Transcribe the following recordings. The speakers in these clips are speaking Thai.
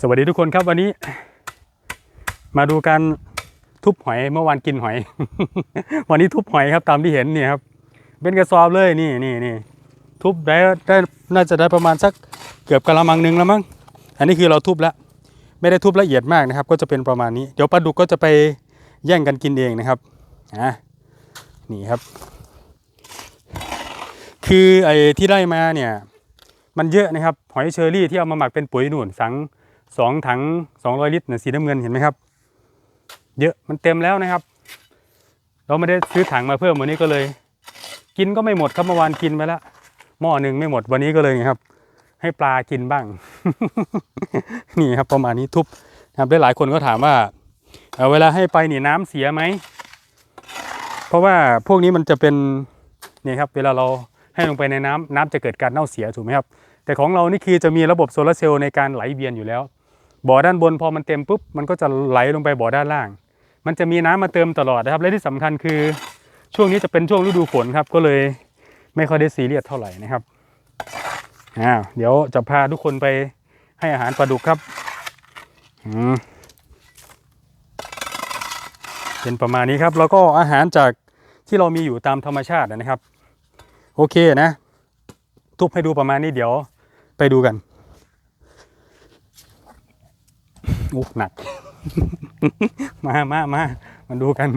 สวัสดีทุกคนครับวันนี้ มาดูการทุบหอยเมื่อวานกินหอย วันนี้ทุบหอยครับตามที่เห็นเนี่ยครับ เป็นกระสอบเลยนี่นี่นี่ทุบได้ได้น่าจะได้ประมาณสักเกือบกะละมังหนึงแล้วมั้งอันนี้คือเราทุบแล้วไม่ได้ทุบละเอียดมากนะครับ ก็จะเป็นประมาณนี้ เดี๋ยวปลาดุกก็จะไปแย่งกันกินเองนะครับอะนี่ครับ คือไอ้ที่ได้มาเนี่ยมันเยอะนะครับ หอยเชอรี่ที่เอามาหมักเป็นปุ๋ยหนุนสัง สองถังสองร้อยลิตรน่ะสีน้ำเงินเห็นไหมครับ เยอะมันเต็มแล้วนะครับ เราไม่ได้ซื้อถังมาเพิ่มวันนี้ก็เลย กินก็ไม่หมดครับเมื่อวานกินไปแล้วหม้อหนึ่งไม่หมดวันนี้ก็เลยครับ ให้ปลากินบ้าง นี่ครับประมาณนี้ทุบนะครับได้หลายคนก็ถามว่าเอ่อเวลาให้ไปนี่น้ำเสียไหมเพราะว่าพวกนี้มันจะเป็นนี่ครับ เวลาเราให้ลงไปในน้ำน้ำจะเกิดการเน่าเสียถูกไหมครับ แต่ของเรานี่คือจะมีระบบโซลาร์เซลล์ในการไหลเวียนอยู่แล้ว บ่อด้านบนพอมันเต็มปุ๊บมันก็จะไหลลงไปบ่อด้านล่าง มันจะมีน้ำมาเติมตลอดนะครับ และที่สำคัญคือช่วงนี้จะเป็นช่วงฤดูฝนครับ ก็เลยไม่ค่อยได้ซีเรียสเท่าไหร่นะครับอ้าวเดี๋ยวจะพาทุกคนไปให้อาหารปลาดุกครับอืมเป็นประมาณนี้ครับ แล้วก็อาหารจากที่เรามีอยู่ตามธรรมชาตินะครับ โอเคนะ ทุบให้ดูประมาณนี้เดี๋ยวไปดูกันโอ้หนัก มามามามาดูกัน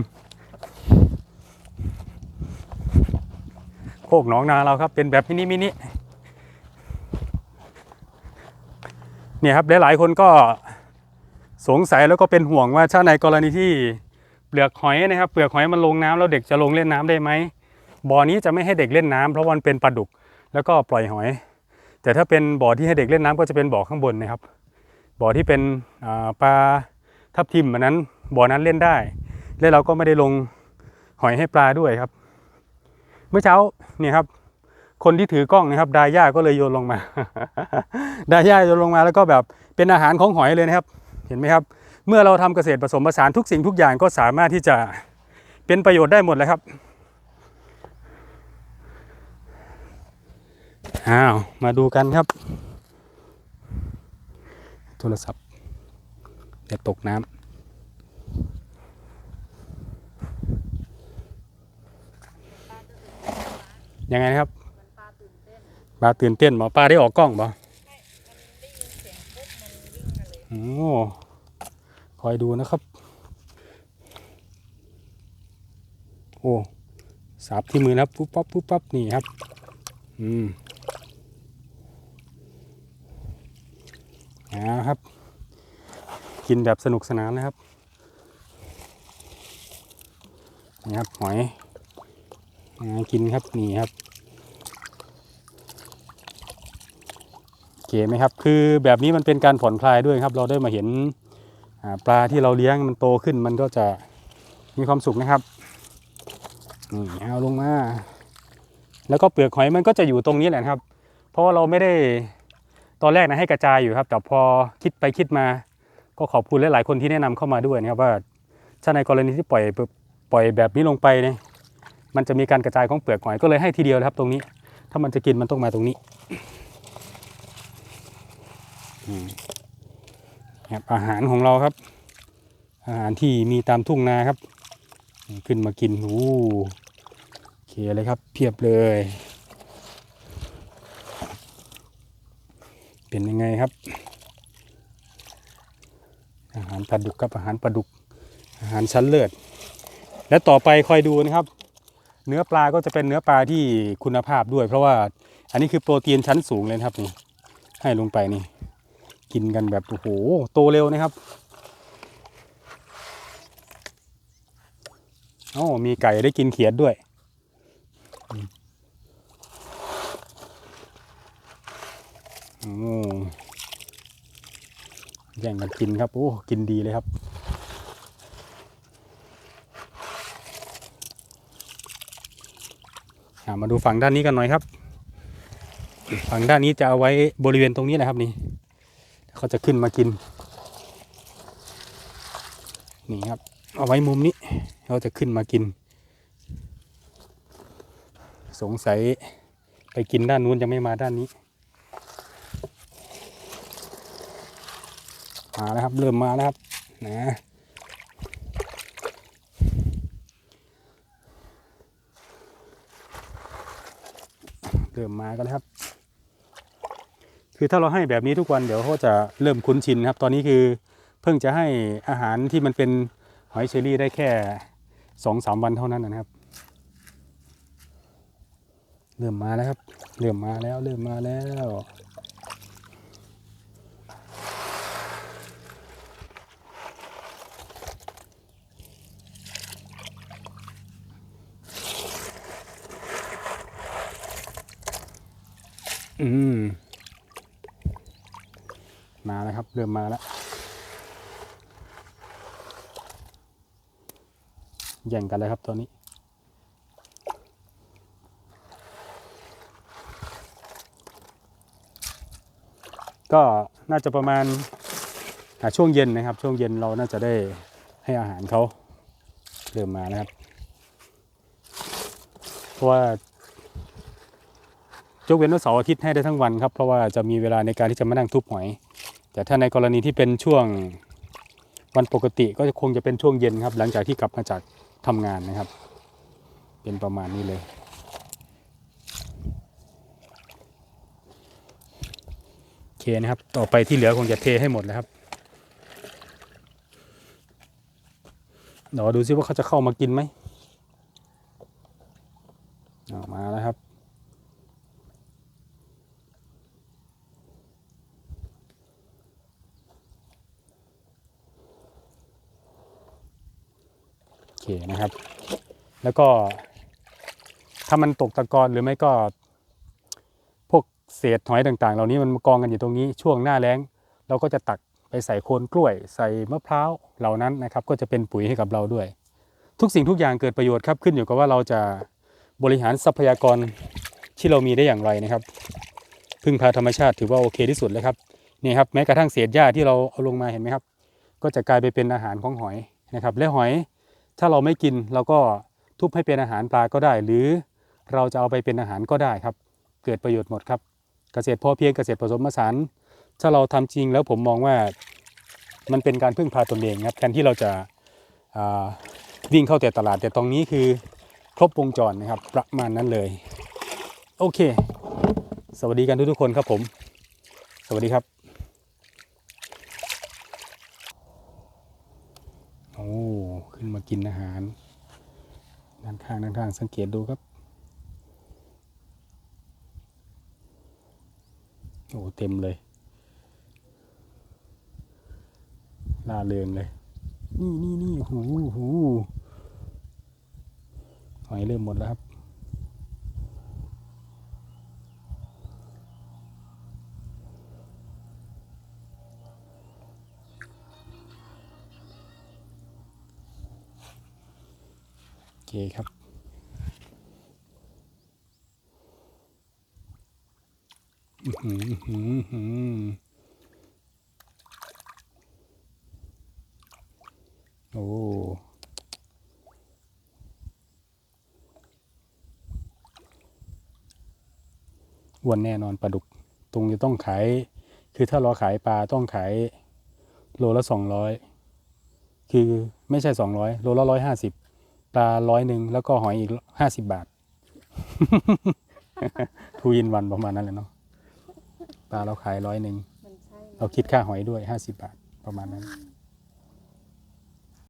โคกหนองนาเราครับ เป็นแบบมินิมินิเนี่ยครับหลายๆคนก็สงสัยแล้วก็เป็นห่วงว่าถ้าในกรณีที่เปลือกหอยนะครับ เปลือกหอยมันลงน้ำแล้วเด็กจะลงเล่นน้ำได้ไหมบ่อนี้จะไม่ให้เด็กเล่นน้ำเพราะมันเป็นปลาดุก แล้วก็ปล่อยหอย แต่ถ้าเป็นบ่อที่ให้เด็กเล่นน้ำก็จะเป็นบ่อข้างบนนะครับ บ่อที่เป็นปลาทับทิมอันนั้นบ่อนั้นเล่นได้ และเราก็ไม่ได้ลงหอยให้ปลาด้วยครับ เมื่อเช้านี่ครับ คนที่ถือกล้องนะครับดาย่าก็เลยโยนลงมา ดาย่าโยนลงมาแล้วก็แบบเป็นอาหารของหอยเลยนะครับ เห็นไหมครับ เมื่อเราทำเกษตรผสมผสานทุกสิ่งทุกอย่างก็สามารถที่จะเป็นประโยชน์ได้หมดเลยครับอ้าวมาดูกันครับ โทรศัพท์จะตกน้ำยังไงนะครับปลาตื่นเต้นหมอปลาได้ออกกล้องบ่โอ้คอยดูนะครับ โอ้สับที่มือนะครับปุ๊บปั๊บปุ๊บปั๊บนี่ครับ อืม นะครับ กินแบบสนุกสนานนะครับนี่ครับหอยกินครับนี่ครับโอเคไหมครับ คือแบบนี้มันเป็นการผ่อนคลายด้วยครับ เราได้มาเห็นปลาที่เราเลี้ยงมันโตขึ้นมันก็จะมีความสุขนะครับนี่เอาลงมาแล้วก็เปลือกหอยมันก็จะอยู่ตรงนี้แหละนะครับ เพราะว่าเราไม่ได้ ตอนแรกนะให้กระจายอยู่ครับ แต่พอคิดไปคิดมา ก็ขอบคุณหลายๆคนที่แนะนำเข้ามาด้วยนะครับว่าถ้าในกรณีที่ปล่อยปล่อยแบบนี้ลงไปเนี่ยมันจะมีการกระจายของเปลือกหอยก็เลยให้ทีเดียวครับตรงนี้ ถ้ามันจะกินมันต้องมาตรงนี้อืมครับอาหารของเราครับ อาหารที่มีตามทุ่งนาครับ ขึ้นมากินโอ้โอเคเลยครับ เพียบเลย เป็นยังไงครับ อาหารปลาดุกครับอาหารปลาดุก อาหารชั้นเลิศและต่อไปคอยดูนะครับ เนื้อปลาก็จะเป็นเนื้อปลาที่คุณภาพด้วย เพราะว่าอันนี้คือโปรตีนชั้นสูงเลยครับนี่ให้ลงไปนี่ กินกันแบบโอ้โหโตเร็วนะครับอ๋อมีไก่ได้กินเขียดด้วย โอ้ แย่งกันกินครับ โอ้ กินดีเลยครับ มาดูฝั่งด้านนี้กันหน่อยครับ ฝั่งด้านนี้จะเอาไว้บริเวณตรงนี้แหละครับนี่ เขาจะขึ้นมากิน นี่ครับ เอาไว้มุมนี้ เขาจะขึ้นมากิน สงสัยไปกินด้านนู้นจะไม่มาด้านนี้ มาแล้วครับ เริ่มมาแล้วครับนะเริ่มมากันแล้วครับ คือถ้าเราให้แบบนี้ทุกวันเดี๋ยวเขาจะเริ่มคุ้นชินครับ ตอนนี้คือเพิ่งจะให้อาหารที่มันเป็นหอยเชอรี่ได้แค่สองสามวันเท่านั้นนะครับ เริ่มมาแล้วครับ เริ่มมาแล้ว เริ่มมาแล้ว อืมมาแล้วครับ เริ่มมาแล้วแย่งกันเลยครับตัวนี้ ก็น่าจะประมาณาช่วงเย็นนะครับ ช่วงเย็นเราน่าจะได้ให้อาหารเขาเริ่มมานะครับ เพราะว่า ยกเว้นวันเสาร์อาทิตย์ให้ได้ทั้งวันครับ เพราะว่าจะมีเวลาในการที่จะมานั่งทุบหอย แต่ถ้าในกรณีที่เป็นช่วงวันปกติก็จะคงจะเป็นช่วงเย็นครับ หลังจากที่กลับมาจากทำงานนะครับ เป็นประมาณนี้เลยโอเคนะครับ ต่อไปที่เหลือคงจะเทให้หมดแล้วครับเดี๋ยวดูซิว่าเขาจะเข้ามากินไหมเอามาแล้วครับ เคนะครับ แล้วก็ ถ้ามันตกตะกอนหรือไม่ก็ พวกเศษหอยต่างๆ เหล่านี้มันกองกันอยู่ตรงนี้ช่วงหน้าแล้ง เราก็จะตักไปใส่โคนกล้วย ใส่มะพร้าวเหล่านั้นนะครับ ก็จะเป็นปุ๋ยให้กับเราด้วย ทุกสิ่งทุกอย่างเกิดประโยชน์ครับขึ้นอยู่กับว่าเราจะบริหารทรัพยากรที่เรามีได้อย่างไรนะครับ พึ่งพาธรรมชาติถือว่าโอเคที่สุดเลยครับนี่ครับแม้กระทั่งเศษหญ้าที่เราเอาลงมาเห็นไหมครับ ก็จะกลายไปเป็นอาหารของหอยนะครับ และหอย ถ้าเราไม่กินเราก็ทุบให้เป็นอาหารปลาก็ได้ หรือเราจะเอาไปเป็นอาหารก็ได้ครับ เกิดประโยชน์หมดครับ เกษตรพอเพียงเกษตรผสมผสานถ้าเราทำจริงแล้วผมมองว่ามันเป็นการพึ่งพาตนเองครับแทนที่เราจะาวิ่งเข้าแต่ตลาด แต่ตรงนี้คือครบวงจรนะครับ ประมาณนั้นเลย โอเค สวัสดีกันทุกๆคนครับผม สวัสดีครับ อ้ ขึ้นมากินอาหาร ด้านข้างด้านข้างสังเกตดูครับ โอ้เต็มเลยล่าเริงเลย นี่นี่นี่หูหูหอยเริ่มหมดแล้วครับ เคครับ อื้อหืออื้อหืออื้อหือโอ้อ้วนแน่นอนปลาดุก ตรงจะต้องขาย คือถ้าเราขายปลาต้องขายโลละสองร้อย คือไม่ใช่สองร้อยโลละร้อยห้าสิบ ปลาร้อยหนึ่งแล้วก็หอยอีกห้าสิบบาท ทูอินวันประมาณนั้นเลยเนาะปลาเราขายร้อยหนึ่งมันใช่เราคิดค่าหอยด้วยห้าสิบบาทประมาณนั้นอืม